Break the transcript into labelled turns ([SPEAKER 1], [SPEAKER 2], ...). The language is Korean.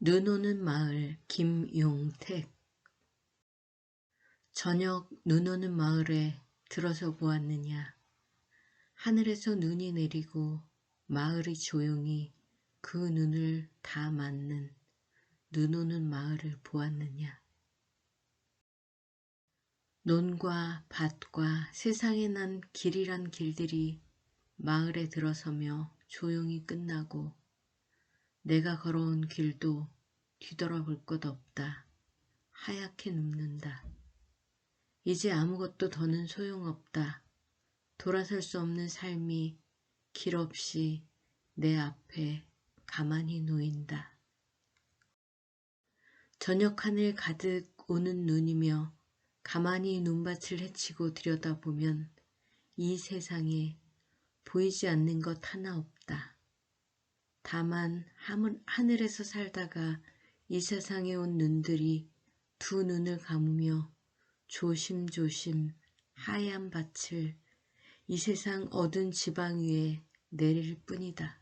[SPEAKER 1] 눈 오는 마을 김용택 저녁 눈 오는 마을에 들어서 보았느냐. 하늘에서 눈이 내리고 마을이 조용히 그 눈을 다 맞는 눈 오는 마을을 보았느냐. 논과 밭과 세상에 난 길이란 길들이 마을에 들어서며 조용히 끝나고 내가 걸어온 길도 뒤돌아볼 것 없다. 하얗게 눕는다. 이제 아무것도 더는 소용없다. 돌아설 수 없는 삶이 길 없이 내 앞에 가만히 놓인다. 저녁 하늘 가득 오는 눈이며 가만히 눈밭을 헤치고 들여다보면 이 세상에 보이지 않는 것 하나 없다. 다만 하늘에서 살다가 이 세상에 온 눈들이 두 눈을 감으며 조심조심 하얀 밭을 이 세상 어두운 지방 위에 내릴 뿐이다.